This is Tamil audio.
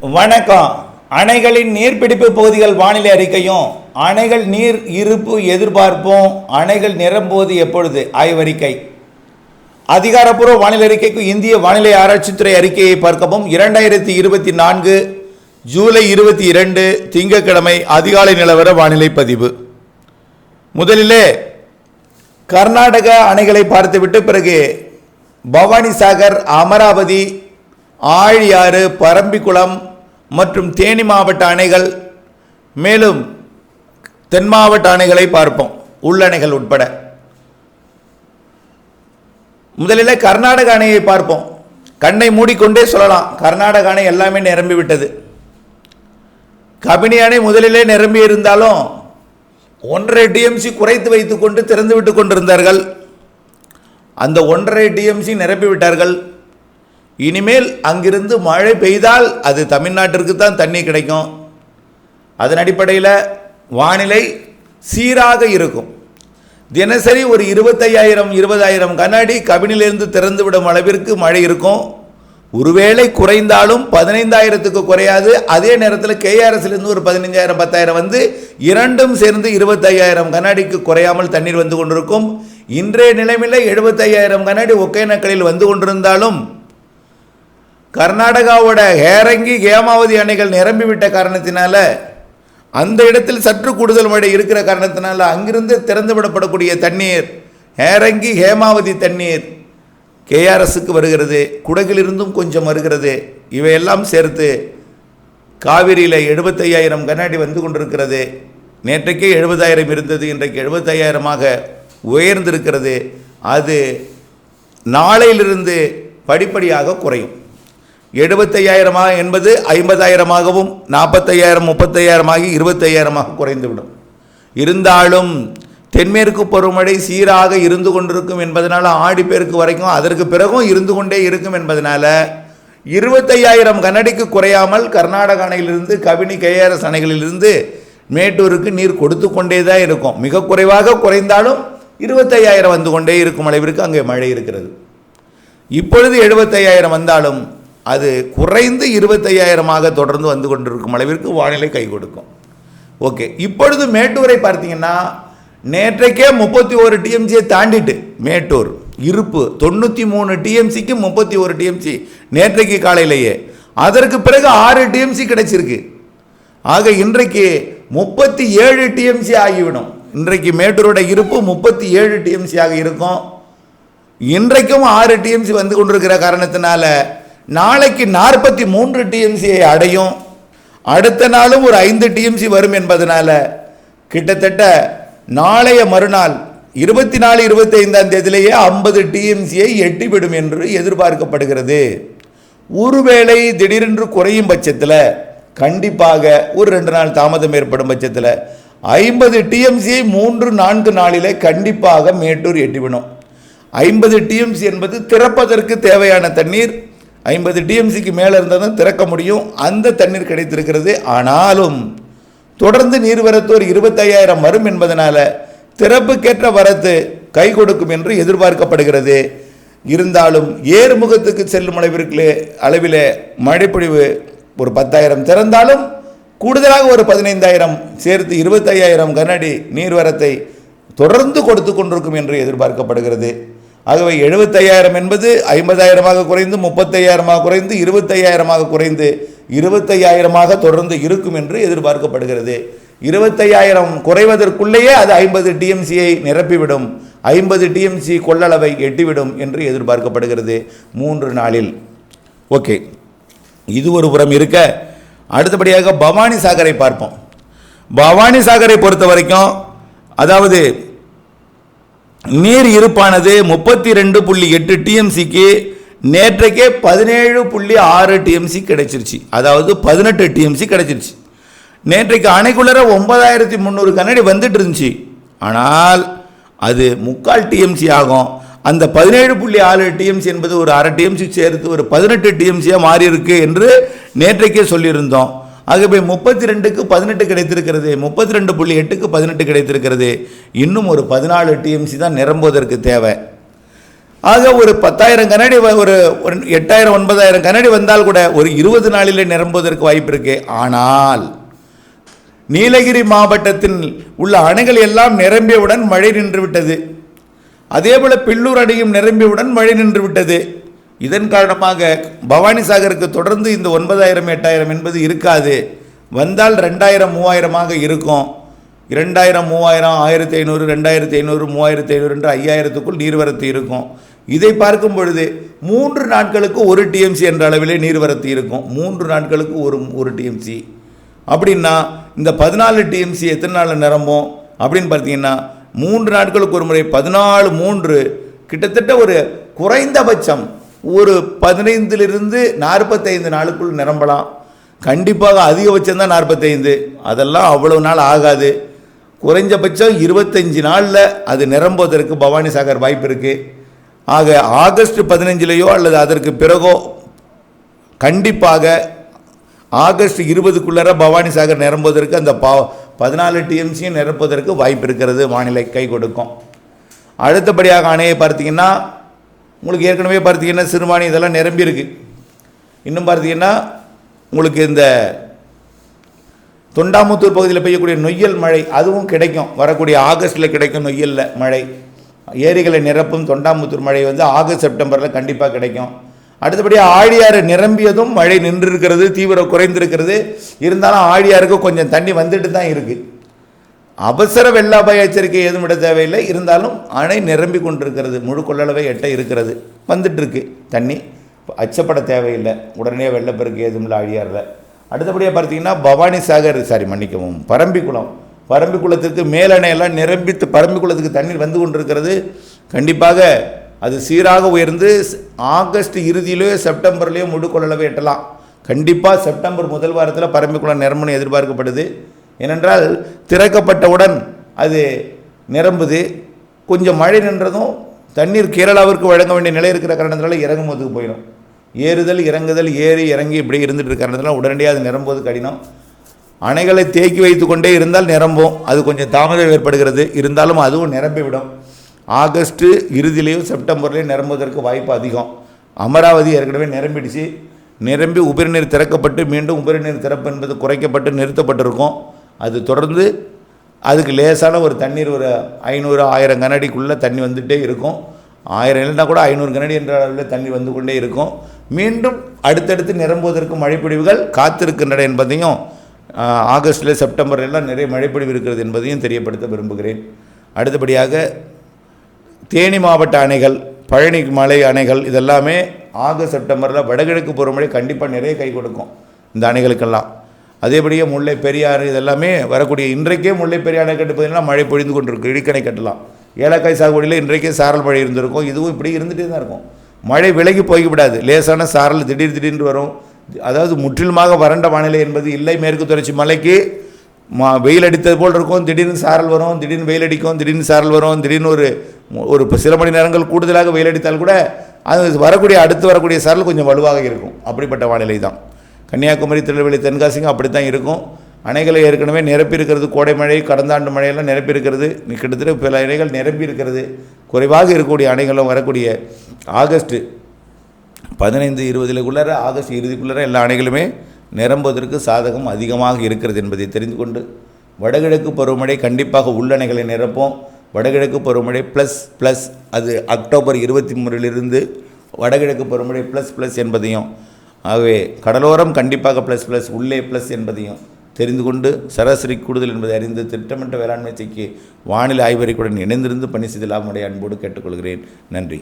வணக்கம். அணைகளின் நீர்பிடிப்பு பகுதிகள் வானிலை அறிக்கையும் அணைகள் நீர் இருப்பு எதிர்பார்ப்பும் அணைகள் நிரம்புவது எப்பொழுது? ஆய்வறிக்கை. அதிகாரப்பூர்வ வானிலை அறிக்கைக்கு இந்திய வானிலை ஆராய்ச்சித்துறை அறிக்கையை பார்க்கவும். இரண்டாயிரத்தி இருபத்தி நான்கு ஜூலை இருபத்தி இரண்டு திங்கட்கிழமை அதிகாலை நிலவர வானிலை பதிவு. முதலிலே கர்நாடக அணைகளை பார்த்துவிட்டு பிறகு பவானிசாகர் அமராவதி ஆழியாறு பரம்பிக்குளம் மற்றும் தேனி மாவட்ட அணைகள் மேலும் தென் மாவட்ட அணைகளை பார்ப்போம் உள்ளணைகள் உட்பட. முதலில் கர்நாடக அணையை பார்ப்போம். கண்ணை மூடிக்கொண்டே சொல்லலாம் கர்நாடக அணை எல்லாமே நிரம்பி விட்டது. கபினி அணை முதலிலே நிரம்பி இருந்தாலும் ஒன்றரை டிஎம்சி குறைத்து வைத்துக்கொண்டு திறந்து விட்டு கொண்டிருந்தார்கள். அந்த ஒன்றரை டிஎம்சி நிரப்பிவிட்டார்கள் இனிமேல் அங்கிருந்து மழை பெய்தால் அது தமிழ்நாட்டிற்கு தான் தண்ணி கிடைக்கும். அதன் அடிப்படையில் வானிலை சீராக இருக்கும். தினசரி ஒரு இருபத்தையாயிரம் இருபதாயிரம் கண்ணாடி கபினிலிருந்து திறந்து விடும் அளவிற்கு மழை இருக்கும். ஒருவேளை குறைந்தாலும் பதினைந்தாயிரத்துக்கு குறையாது. அதே நேரத்தில் கேஆர்எஸ்லேருந்து ஒரு பதினஞ்சாயிரம் பத்தாயிரம் வந்து இரண்டும் சேர்ந்து இருபத்தையாயிரம் கண்ணாடிக்கு குறையாமல் தண்ணீர் வந்து கொண்டிருக்கும். இன்றைய நிலைமையில் எழுபத்தையாயிரம் கண்ணாடி ஒகேனக்கலில் வந்து கொண்டிருந்தாலும் கர்நாடகாவோட ஹேரங்கி ஹேமாவதி அணைகள் நிரம்பிவிட்ட காரணத்தினால அந்த இடத்தில் சற்று கூடுதல் மழை இருக்கிற காரணத்தினால அங்கிருந்து திறந்து விடப்படக்கூடிய தண்ணீர் ஹேரங்கி ஹேமாவதி தண்ணீர் கேஆர்எஸுக்கு வருகிறது குடகிலிருந்தும் கொஞ்சம் வருகிறது. இவையெல்லாம் சேர்த்து காவிரியில் எழுபத்தையாயிரம் கண்ணாடி வந்து கொண்டிருக்கிறது. நேற்றைக்கே எழுபதாயிரம் இருந்தது இன்றைக்கு எழுபத்தையாயிரமாக உயர்ந்திருக்கிறது. அது நாளையிலிருந்து படிப்படியாக குறையும். எழுபத்தையாயிரமாக என்பது ஐம்பதாயிரமாகவும் நாற்பத்தையாயிரம் முப்பத்தையாயிரமாகி இருபத்தையாயிரமாக குறைந்துவிடும். இருந்தாலும் தென்மேற்கு பருவமழை சீராக இருந்து கொண்டிருக்கும் என்பதனால் ஆடிப்பெருக்கு வரைக்கும் அதற்கு பிறகும் இருந்து கொண்டே இருக்கும் என்பதனால் இருபத்தையாயிரம் கனடிக்கு குறையாமல் கர்நாடக அணையிலிருந்து கபினி கேஆர்எஸ் அணைகளிலிருந்து மேட்டூருக்கு நீர் கொடுத்து கொண்டே தான் இருக்கும். மிக குறைவாக குறைந்தாலும் இருபத்தையாயிரம் வந்து கொண்டே இருக்கும் அளவிற்கு அங்கே மழை இருக்கிறது. இப்பொழுது எழுபத்தையாயிரம் வந்தாலும் அது குறைந்து இருபத்தையாயிரமாக தொடர்ந்து வந்து கொண்டிருக்கும் அளவிற்கு வானிலை கை கொடுக்கும். ஓகே இப்பொழுது மேட்டூரை பார்த்தீங்கன்னா நேற்றைக்கே முப்பத்தி ஒரு டிஎம்சியை தாண்டிட்டு மேட்டூர் இருப்பு தொண்ணூற்றி மூணு டிஎம்சிக்கு முப்பத்தி ஒரு டிஎம்சி நேற்றைக்கு காலையிலேயே. அதற்கு பிறகு ஆறு டிஎம்சி கிடைச்சிருக்கு. ஆக இன்றைக்கு முப்பத்தி ஏழு டிஎம்சி ஆகிவிடும். இன்றைக்கு மேட்டூரோட இருப்பு முப்பத்தி ஏழு டிஎம்சி ஆக இருக்கும். இன்றைக்கும் ஆறு டிஎம்சி வந்து கொண்டிருக்கிற காரணத்தினால நாளைக்கு நாற்பத்தி மூன்று டிஎம்சியை அடையும். அடுத்த நாளும் ஒரு ஐந்து டிஎம்சி வரும் என்பதனால கிட்டத்தட்ட நாளைய மறுநாள் இருபத்தி நாலு இருபத்தி ஐந்தாம் தேதியிலேயே ஐம்பது டிஎம்சியை எட்டிவிடும் என்று எதிர்பார்க்கப்படுகிறது. ஒருவேளை திடீரென்று குறையும் பட்சத்தில் கண்டிப்பாக ஒரு ரெண்டு நாள் தாமதம் ஏற்படும் பட்சத்தில் ஐம்பது டிஎம்சியை மூன்று நான்கு நாளிலே கண்டிப்பாக மேட்டூர் எட்டிவிடும் ஐம்பது டிஎம்சி என்பது திறப்பதற்கு தேவையான தண்ணீர் ஐம்பது டிஎம்சிக்கு மேலே இருந்தால் தான் திறக்க முடியும். அந்த தண்ணீர் கிடைத்திருக்கிறது. ஆனாலும் தொடர்ந்து நீர்வரத்து ஒரு இருபத்தையாயிரம் வரும் என்பதனால் திறப்புக்கேற்ற வரத்து கை கொடுக்கும் என்று எதிர்பார்க்கப்படுகிறது. இருந்தாலும் ஏறுமுகத்துக்கு செல்லும் அளவிற்கு அளவில் மழைப்பொழிவு ஒரு பத்தாயிரம் திறந்தாலும் கூடுதலாக ஒரு பதினைந்தாயிரம் சேர்த்து இருபத்தையாயிரம் கனஅடி நீர்வரத்தை தொடர்ந்து கொடுத்து கொண்டிருக்கும் என்று எதிர்பார்க்கப்படுகிறது. ஆகவே எழுபத்தையாயிரம் என்பது ஐம்பதாயிரமாக குறைந்து முப்பத்தையாயிரமாக குறைந்து இருபத்தையாயிரமாக குறைந்து இருபத்தையாயிரமாக தொடர்ந்து இருக்கும் என்று எதிர்பார்க்கப்படுகிறது. இருபத்தையாயிரம் குறைவதற்குள்ளேயே அது ஐம்பது டிஎம்சியை நிரப்பிவிடும். ஐம்பது டிஎம்சி கொள்ளளவை எட்டிவிடும் என்று எதிர்பார்க்கப்படுகிறது மூன்று நாளில். ஓகே. இது ஒரு புறம் இருக்க. அடுத்தபடியாக பவானி சாகரை பார்ப்போம். பவானி சாகரை பொறுத்த வரைக்கும் அதாவது நீர் இருப்பானது முப்பத்தி ரெண்டு புள்ளி எட்டு டிஎம்சிக்கு நேற்றைக்கே பதினேழு புள்ளி ஆறு டிஎம்சி கிடைச்சிருச்சு. அதாவது பதினெட்டு டிஎம்சி கிடைச்சிருச்சு. நேற்றைக்கு அணைக்குள்ளர ஒன்பதாயிரத்தி முந்நூறு கண்ணாடி வந்துட்டு இருந்துச்சு ஆனால் அது முக்கால் டிஎம்சி ஆகும். அந்த பதினேழு புள்ளி ஆறு டிஎம்சி என்பது ஒரு அரை டிஎம்சி சேர்த்து ஒரு பதினெட்டு டிஎம்சியாக மாறி இருக்கு என்று நேற்றைக்கே சொல்லியிருந்தோம். ஆகவே முப்பத்தி ரெண்டுக்கு பதினெட்டு கிடைத்திருக்கிறது. முப்பத்தி ரெண்டு புள்ளி எட்டுக்கு பதினெட்டு கிடைத்திருக்கிறது. இன்னும் ஒரு பதினாலு டிஎம்சி தான் நிரம்புவதற்கு தேவை. ஆக ஒரு பத்தாயிரம் கண்ணாடி வ- ஒரு எட்டாயிரம் ஒன்பதாயிரம் கண்ணாடி வந்தால் கூட ஒரு இருபது நாளிலே நிரம்புவதற்கு வாய்ப்பு இருக்கு. ஆனால் நீலகிரி மாவட்டத்தில் உள்ள அணைகள் எல்லாம் நிரம்பியவுடன் மழை நின்றுவிட்டது. அதே போல் பில்லூர் அணையும் நிரம்பியவுடன் மழை நின்று விட்டது இதன் காரணமாக பவானி சாகருக்கு தொடர்ந்து இந்த ஒன்பதாயிரம் எட்டாயிரம் என்பது இருக்காது. வந்தால் ரெண்டாயிரம் மூவாயிரமாக இருக்கும். இரண்டாயிரம் மூவாயிரம் ஆயிரத்தி ஐநூறு ரெண்டாயிரத்தி ஐநூறு மூவாயிரத்தி ஐநூறு என்று ஐயாயிரத்துக்குள் நீர்வரத்து இருக்கும். இதை பார்க்கும் பொழுது மூன்று நாட்களுக்கு ஒரு டிஎம்சி என்ற அளவிலே நீர்வரத்து இருக்கும். மூன்று நாட்களுக்கு ஒரு ஒரு டிஎம்சி அப்படின்னா இந்த பதினாலு டிஎம்சி எத்தனை நாளில் நிரம்பும்? அப்படின்னு பார்த்தீங்கன்னா மூன்று நாட்களுக்கு ஒரு முறை பதினாலு மூன்று. கிட்டத்தட்ட ஒரு குறைந்தபட்சம் ஒரு பதினைந்திலிருந்து நாற்பத்தைந்து நாளுக்குள் நிரம்பலாம். கண்டிப்பாக அதிகபட்சம் தான் நாற்பத்தைந்து. அதெல்லாம் அவ்வளவு நாள் ஆகாது. குறைஞ்சபட்சம் இருபத்தஞ்சி நாளில் அது நிரம்புவதற்கு பவானி சாகர் வாய்ப்பு இருக்குது ஆக ஆகஸ்ட் பதினஞ்சிலேயோ அல்லது அதற்கு பிறகோ கண்டிப்பாக ஆகஸ்ட் இருபதுக்குள்ளர பவானி சாகர் நிரம்புவதற்கு அந்த பா பதினாலு டிஎம்சியும் நிரப்புவதற்கு வாய்ப்பு இருக்கிறது வானிலை கை கொடுக்கும். அடுத்தபடியாக அணையை பார்த்தீங்கன்னா உங்களுக்கு ஏற்கனவே பார்த்தீங்கன்னா சிறுவாணி இதெல்லாம் நிரம்பியிருக்கு. இன்னும் பார்த்தீங்கன்னா உங்களுக்கு இந்த தொண்டாமுத்தூர் பகுதியில் பெய்யக்கூடிய நொய்யல் மழை அதுவும் கிடைக்கும். வரக்கூடிய ஆகஸ்ட்டில் கிடைக்கும் நொய்யலில் மழை. ஏரிகளை நிரப்பும் தொண்டாமுத்தூர் மழை வந்து ஆகஸ்ட் செப்டம்பரில் கண்டிப்பாக கிடைக்கும். அடுத்தபடியாக ஆழியாறு நிரம்பியதும் மழை நின்றிருக்கிறது தீவிரம் குறைந்திருக்கிறது. இருந்தாலும் ஆழியாருக்கு கொஞ்சம் தண்ணி வந்துட்டு தான் இருக்குது அவசர வெள்ள அபாய எச்சரிக்கை எதுவும் விட தேவையில்லை. இருந்தாலும் அணை நிரம்பி கொண்டிருக்கிறது. முழு கொள்ளளவை எட்ட இருக்கிறது. வந்துட்டுருக்கு. தண்ணி அச்சப்பட தேவையில்லை. உடனே வெள்ளப்பெருக்கு எதுவும் இல்லை அழியாரில் அடுத்தபடியாக பார்த்தீங்கன்னா பவானி சாகர் சாரி மன்னிக்கவும் பரம்பிக்குளம் பரம்பிக்குளத்துக்கு மேலணையெல்லாம் நிரம்பி பரம்பிக்குளத்துக்கு தண்ணீர் வந்து கொண்டிருக்கிறது. கண்டிப்பாக அது சீராக உயர்ந்து ஆகஸ்ட் இறுதியிலேயோ செப்டம்பர்லேயோ முழு கொள்ளளவை எட்டலாம். கண்டிப்பாக செப்டம்பர் முதல் வாரத்தில் பரம்பிக்குளம் நிரம்பணும் எதிர்பார்க்கப்படுது. ஏனென்றால் திறக்கப்பட்டவுடன் அது நிரம்புது. கொஞ்சம் மழை நின்றதும் தண்ணீர் கேரளாவிற்கு வழங்க வேண்டிய நிலை இருக்கிற காரணத்தினால இறங்கும்போதுக்கு போயிடும். ஏறுதல் இறங்குதல் ஏறி இறங்கி இப்படி இருந்துட்டு இருக்க உடனடியாக அது நிரம்புவது கடினம். அணைகளை தேக்கி வைத்து கொண்டே இருந்தால் நிரம்பும். அது கொஞ்சம் தாமதம் ஏற்படுகிறது. இருந்தாலும் அதுவும் நிரம்பிவிடும் ஆகஸ்ட்டு இறுதியிலேயும் செப்டம்பர்லேயும் நிரம்புவதற்கு வாய்ப்பு அதிகம். அமராவதி ஏற்கனவே நிரம்பிடுச்சு. நிரம்பி உபரிநீர் திறக்கப்பட்டு மீண்டும் உபரிநீர் திறப்பு என்பது குறைக்கப்பட்டு நிறுத்தப்பட்டிருக்கும். அது தொடர்ந்து அதுக்கு லேசான ஒரு தண்ணீர் ஒரு ஐநூறு ஆயிரம் கனடிக்குள்ளே தண்ணி வந்துகிட்டே இருக்கும். ஆயிரம் இல்லைனா கூட ஐநூறு கனடி என்ற அளவில் தண்ணி வந்து கொண்டே இருக்கும். மீண்டும் அடுத்தடுத்து நிரம்புவதற்கு மழைப்பொழிவுகள் காத்திருக்கின்றன என்பதையும் ஆகஸ்டில் செப்டம்பர் எல்லாம் நிறைய மழைப்பொழிவு இருக்கிறது என்பதையும் தெரியப்படுத்த விரும்புகிறேன். அடுத்தபடியாக தேனி மாவட்ட அணைகள் பழனி மலை அணைகள் இதெல்லாமே ஆகஸ்ட் செப்டம்பரில் வடகிழக்கு பருவமழை கண்டிப்பாக நிறைய கை கொடுக்கும் இந்த அணைகளுக்கெல்லாம். அதேபடியே முல்லை பெரியாறு இதெல்லாமே வரக்கூடிய இன்றைக்கே முல்லை பெரிய அணை கட்டு பார்த்தீங்கன்னா மழை பொழிந்து கொண்டிருக்கு இடிக்கணை கட்டலாம். ஏலக்காய் சாகுபடியில் இன்றைக்கே சாரல் மழை இருந்திருக்கும். இதுவும் இப்படி இருந்துகிட்டே தான் இருக்கும். மழை விலகி போய்விடாது. லேசான சாரல் திடீர் திடீர்னு வரும். அதாவது முற்றிலுமாக வறண்ட வானிலை என்பது இல்லை. மேற்கு தொடர்ச்சி மலைக்கு மா வெயில் அடித்தது போல் இருக்கும். திடீர்னு சாரல் வரும் திடீர்னு வெயில் அடிக்கும் திடீர்னு சாரல் வரும் திடீர்னு ஒரு ஒரு சில மணி நேரங்கள் கூடுதலாக வெயில் அடித்தால் கூட அது வரக்கூடிய அடுத்து வரக்கூடிய சாரல் கொஞ்சம் வலுவாக இருக்கும். அப்படிப்பட்ட வானிலை தான். கன்னியாகுமரி திருநெல்வேலி தென்காசிங்க அப்படி தான் இருக்கும். அணைகளை ஏற்கனவே நிரப்பியிருக்கிறது கோடை மழை கடந்த ஆண்டு மழையெல்லாம் நிரப்பியிருக்கிறது. கிட்டத்தட்ட பல அணைகள் நிரப்பியிருக்கிறது. குறைவாக இருக்கக்கூடிய அணைகளும் வரக்கூடிய ஆகஸ்ட் பதினைந்து இருபதுலக்குள்ளார ஆகஸ்ட் இறுதிக்குள்ளார எல்லா அணைகளுமே நிரம்புவதற்கு சாதகம் அதிகமாக இருக்கிறது என்பதை தெரிந்து கொண்டு வடகிழக்கு பருவமழை கண்டிப்பாக உள்ளணைகளை நிரப்போம். வடகிழக்கு பருவமழை ப்ளஸ் ப்ளஸ் அது அக்டோபர் இருபத்தி மூணிலிருந்து வடகிழக்கு பருவமழை ப்ளஸ் ப்ளஸ் என்பதையும் ஆகவே கடலோரம் கண்டிப்பாக ப்ளஸ் ப்ளஸ் உள்ளே ப்ளஸ் என்பதையும் தெரிந்து கொண்டு சராசரி கூடுதல் என்பதை அறிந்து திட்டமிட்ட வேளாண்மை செய்ய வானிலை ஆய்வறிக்கையுடன் இணைந்திருந்து பணி செய்து லாபமுடைய அன்போடு கேட்டுக்கொள்கிறேன். நன்றி.